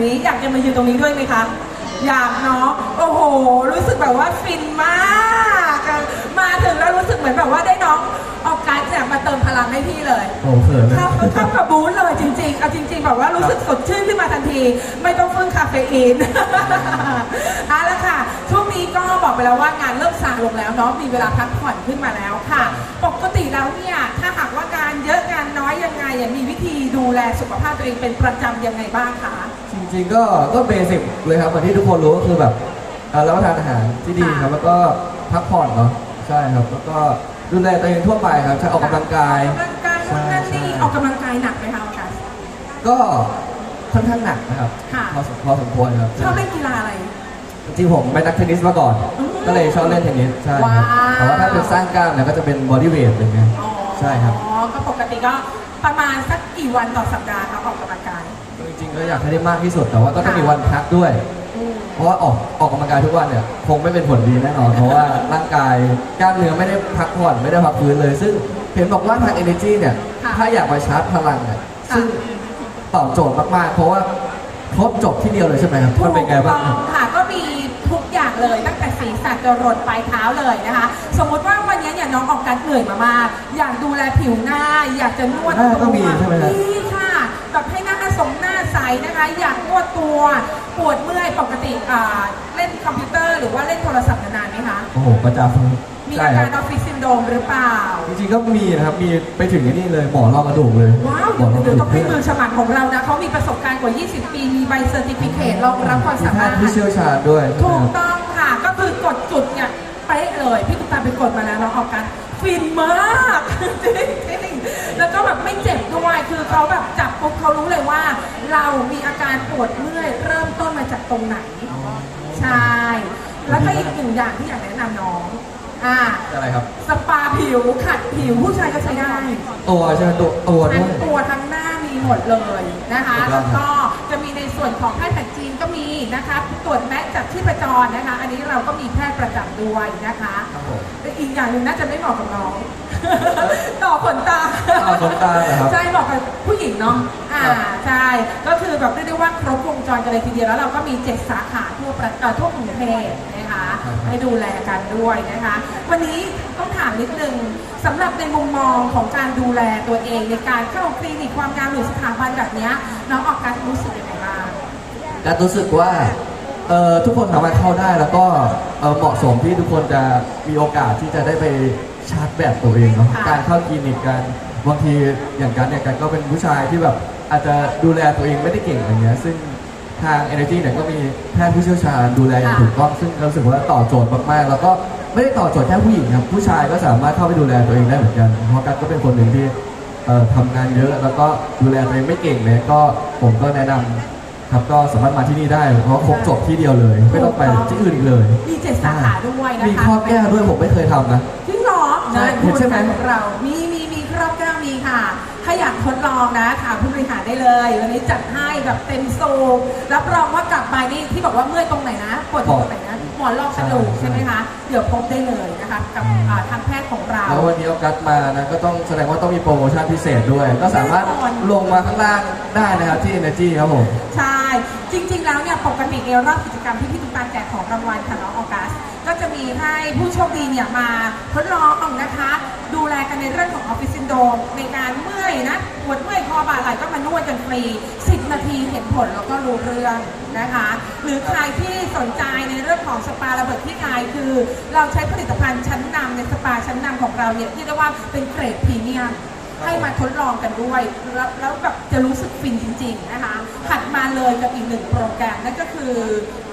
อย่างนี้ อยากจะมายืนตรงนี้ด้วยไหมคะ อยากเนาะ โอ้โห รู้สึกแบบว่าฟินมาก มาถึงแล้วรู้สึกเหมือนแบบว่าได้น้องออกการเนี่ยมาเติมพลังให้พี่เลย โอ้โหเขินเลยเข้าเข้ากับบูธเลยจริงๆ เอาจริง ๆ แบบว่ารู้สึกสดชื่นขึ้นมาทันที ไม่ต้องฟื้นคาเฟอีน เอาละค่ะ ช่วงนี้ก็บอกไปแล้วว่างานเริ่มซาลงแล้วเนาะ มีเวลาพักผ่อนขึ้นมาแล้วค่ะ ปกติแล้วเนี่ย ถ้าหากว่างานเยอะงานน้อยยังไงอะมีวิธีดูแลสุขภาพตัวเองเป็นประจำยังไงบ้างคะ จริงๆก็ก็เบสิกเลยครับเหมือนที่ทุกคนรู้ก็คือแบบเอ่อรับประทานอาหารที่ดีครับ แล้วก็พักผ่อนเนาะใช่ครับ แล้วก็ดูแลตัวเองทั่วไปครับใช้ออกกำลังกาย ออกกำลังกายนู่นนั่นนี่ออกกำลังกายหนักไหมคะออกัส ก็ค่อนข้างหนักนะครับค่ะ พอสมพอสมควรครับชอบเล่นกีฬาอะไร จริงๆผมเป็นนักเทนนิสมาก่อน อืมก็เลยชอบเล่นเทนนิสใช่ครับว้าว แต่ว่าถ้าเป็นสร้างกล้ามเนี่ยก็จะเป็นบอดี้เวทอะไรเงี้ยอ๋อใช่ครับก็ปกติก็ประมาณสักกี่วันต่อสัปดาห์คะออกกำลังกาย จริงๆก็อยากให้ได้มากที่สุดแต่ว่าก็ต้องมีวันพักด้วยอืมเพราะว่าออกออกกำลังกายทุกวันเนี่ยคงไม่เป็นผลดีแน่นอนเพราะว่าร่างกายกล้ามเนื้อไม่ได้พักผ่อนไม่ได้พักฟื้นเลย ซึ่งเห็นบอกว่าทาง energy เนี่ยค่ะถ้าอยากมาชาร์จพลังเนี่ยค่ะซึ่งตอบโจทย์มากๆ เพราะว่าครบจบที่เดียวเลยใช่ไหมครับมันเป็นไงบ้างถูกต้องค่ะก็มีทุกอย่างเลยตั้งแต่ศีรษะจรดปลายเท้าเลยนะคะ สมมุติว่าวันนี้เนี่ยน้องออกการเหนื่อยมามากอยากดูแลผิวหน้า อยากจะนวดอ่าตัวก็มีใช่ไหมครับมีค่ะแบบให้หน้าสมหน้าใส นะคะอยากนวดตัวปวดเมื่อยปกติอ่าเล่นคอมพิวเตอร์หรือว่าเล่นโทรศัพท์นานๆไหมคะ โอ้โหประจมีำใช่อาคการรับออฟฟิศซินโดรมหรือเปล่า จริงๆก็มีนะครับ มีไปถึงที่นี่เลยหมอรองกระดูกเลยว้าวหมอรองกเดี๋ยระวดูต้อกงให้มือมีฉมังของเรานะเขามีประสบการณ์กว่า 20 ปี มีใบเซอร์ติฟิเคตรองรับความสาแพมารทถย์ผู้เชี่ยวชาญด้วยใช่ถูไหมกครับต้องค่ะ ก็คือกดจุดเนี่ยเป๊ะเลย พี่ตุ๊กตาไปกดมาแล้วน้องออกกัน ฟินมาก จริงๆแล้วก็แบบไม่เจ็บด้วย คือเขาแบบจั เรามีอาการปวดเมื่อยเริ่มต้นมาจากตรงไหน ใช่ แล้วก็อีกหนึ่งอย่างที่อยากแนะนำน้อง อ่า อะไรครับ สปาผิวขัดผิวผู้ชายก็ใช้ได้ ตัวใช่ไหมตัวตัวด้ทั้วงย ตัวทั้งหน้ามีหมดเลยนะคะ ถูกต้แล้องวก็จะมีในส่วนของแพทย์แผนจีนก็มีนะคะตรวจแมสจับที่ประจรนะคะ อันนี้เราก็มีแพทย์ประจำด้วยนะคะ ครับผม แต่อีกอย่างหนึ่งน่าจะไม่เหมาะกับน้อง ต่อขนตาต่อขนตาเหรอครับใช่เหมาะกับผู้หญิงเนาะอ่าครับใช่ก็คือแบบเรียกได้ว่าครบวงจรกันเลยทีเดียวแล้วเราก็มีเจ็ดสาขาทั่วประเอ่อทั่วกรุงเทพนะคะให้ดูแลกันด้วยนะคะ วันนี้ต้องถามนิดนึงสำหรับในมุมมองของการดูแลตัวเองในการเข้าคลินิกความงามหรือสถาบันแบบเนี้ยน้องออกการรู้สึกยังไงบ้างการรู้สึกว่าเอ่อทุกคนสามารถเข้าได้แล้วก็เอ่อเหมาะสมที่ทุกคนจะมีโอกาสที่จะได้ไป ชาร์จแบตตัวเองเนาะค่ะการเข้าคลินิกกันบางทีอย่างกันเนี่ยกันก็เป็นผู้ชายที่แบบอาจจะดูแลตัวเองไม่ได้เก่งอะไรเงี้ยซึ่งทาง Energy เนี่ยก็มีแพทย์ผู้เชี่ยวชาญดูแลอย่างถูกต้องซึ่งรู้สึกว่าตอบโจทย์มากๆ แล้วก็ไม่ได้ตอบโจทย์แค่ผู้หญิงครับผู้ชายก็สามารถเข้าไปดูแลตัวเองได้เหมือนกันเพราะกันก็เป็นคนหนึ่งที่เอ่อทำงานเยอะแล้วก็ดูแลตัวเองไม่เก่งเลยก็ผมก็แนะนำครับก็สามารถมาที่นี่ได้เพราะครบจบที่เดียวเลย ไม่ต้องไปที่อื่นอีกเลย มีเจ็ดสาขาด้วยนะคะมีครอบแก้วด้วยผมไม่เคยทำนะจริง เหรอใช่นะเห็นใช่ไหมของเรา มีมีมีครอบแก้วมีค่ะ ถ้าอยากทดลองนะถามผู้บริหารได้เลย วันนี้จัดให้แบบเต็มสูบรับรองว่ากลับไปนี่ที่บอกว่าเมื่อยตรงไหนนะปวดตรงไหนนะหมอนรองกระดูกใช่ไหมคะ เดี๋ยวพบได้เลยนะคะกับอ่าทางแพทย์ของเรา แล้ววันนี้เอากัดมานะก็ต้องแสดงว่าต้องมีโปรโมชั่นพิเศษด้วย ก็สามารถแน่นอนลงมาข้างล่างได้นะครับที่ Energy ครับผม ใช่ จริง ๆ แล้วเนี่ยปกติในรอบกิจกรรมที่พี่ตุ๊กตาแจกของรางวัลค่ะน้องออกัส ก็จะมีให้ผู้โชคดีเนี่ยมาทดลองนะคะ ดูแลกันในเรื่องของออฟฟิศซินโดรมในการเมื่อยนะปวดเมื่อยคอบ่าไหล่ก็มานวดกันฟรี 10 นาทีเห็นผลแล้วก็รู้เรื่องนะคะ หรือใครที่สนใจในเรื่องของสปาระเบิดที่กายคือ เราใช้ผลิตภัณฑ์ชั้นนำในสปาชั้นนำของเราเนี่ยที่เรียกว่าเป็นเกรดพรีเมียม ให้มาทดลองกันด้วยแล้วแล้วแบบจะรู้สึกฟินจริง ๆ นะคะถัดมาเลยกับอีกหนึ่งโปรแกรมนั่นก็คือ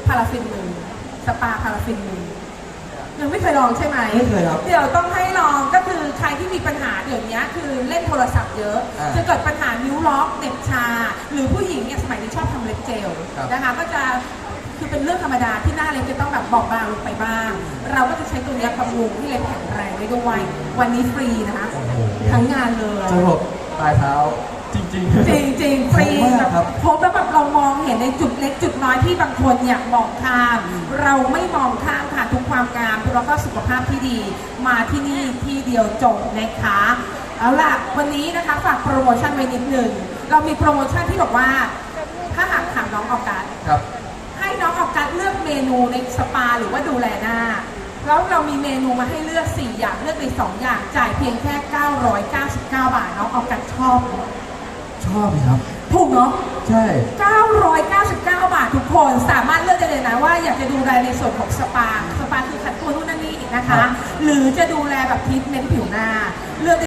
พาราฟินมือสปาพาราฟินมือยังไม่เคยลองใช่ไหมไม่เคยครับเดี๋ยวต้องให้ลองก็คือใครที่มีปัญหาเดี๋ยวนี้คือเล่นโทรศัพท์เยอะ อ่าจะเกิดปัญหานิ้วล็อกเหน็บชา หรือผู้หญิงเนี่ยสมัยนี้ชอบทำเล็บเจลครับ นะคะก็จะ คือเป็นเรื่องธรรมดาที่หน้าเล็บจะต้องแบบบอบบางลงไปบ้าง เราก็จะใช้ตัวเนี้ยบำรุงที่เล็บแข็งแรงได้ด้วยวันนี้ฟรีนะคะโอ้โหทั้งงานเลยจะหลบปลายเท้าจริงๆจริงจริงๆฟรีคุ้มแบมากบครับพบแล้วแบบเรามองเห็นในจุดเล็กจุดน้อยที่บางคนอยากมองข้ามเราไม่มองข้ามค่ะทุกความงามแล้วก็สุขภาพที่ดี มาที่นี่ที่เดียวจบนะคะเอาล่ะวันนี้นะคะฝากโปรโมชั่นไว้นิดหนึ่งเรามีโปรโมชั่นที่บอกว่าถ้าหากถามน้องออกัสนู ในสปาหรือว่าดูแลหน้า แล้วเรามีเมนูมาให้เลือก 4 อย่างเลือกใน2อย่างจ่ายเพียงแค่ 999 บาทน้องออกัสชอบ ชอบครับ ถูกเนาะ ใช่ 999 บาททุกคนสามารถเลือกได้เลยนะว่าอยากจะดูแลในส่วนของสปา สปาคือขัดตัวนู่นนั่นนี่นะคะ หรือจะดูแลแบบทรีทเมนต์ผิวหน้า